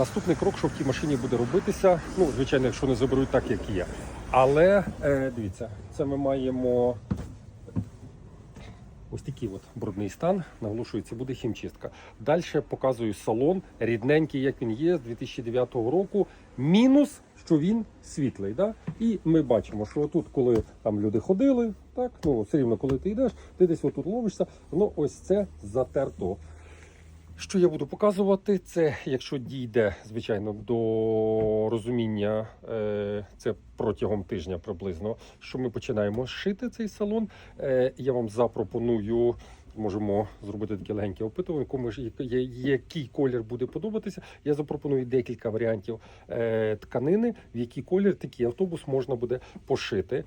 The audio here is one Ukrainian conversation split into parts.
Наступний крок, що в тій машині буде робитися, ну, звичайно, якщо не заберуть так, як є. Але е, дивіться, це ми маємо ось такий от брудний стан. Наголошую, це буде хімчистка. Далі показую салон, рідненький, як він є, з 2009 року. Мінус, що він світлий. Да? І ми бачимо, що тут, коли там люди ходили, так, ну все рівно, коли ти йдеш, ти десь отут ловишся, воно ось це затерто. Що я буду показувати, це якщо дійде, звичайно, до розуміння, е, це протягом тижня приблизно, що ми починаємо шити цей салон. Е, Я вам запропоную. Можемо зробити таке легеньке опитування, кому ж який колір буде подобатися. Я запропоную декілька варіантів е, тканини, в який колір такий автобус можна буде пошити.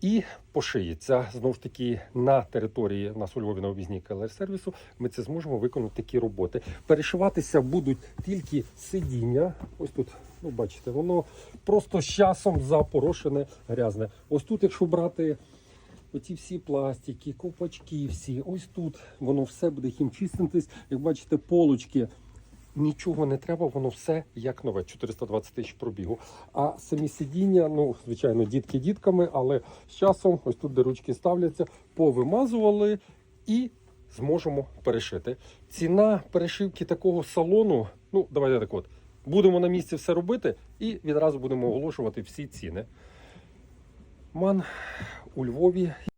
І пошиється знову ж таки на території в нас у Львові на об'їзній КЛР сервісу. Ми це зможемо виконати такі роботи. Перешиватися будуть тільки сидіння. Ось тут, ну бачите, воно просто з часом запорошене, грязне. Ось тут, якщо брати оці всі пластики, ковпачки, всі, ось тут воно все буде хімчиститись. Як бачите, полочки. Нічого не треба, воно все як нове, 420 тисяч пробігу. А самі сидіння, ну, звичайно, дітки дітками, але з часом, ось тут де ручки ставляться, повимазували і зможемо перешити. Ціна перешивки такого салону, ну, давайте так от, будемо на місці все робити і відразу будемо оголошувати всі ціни. Ман у Львові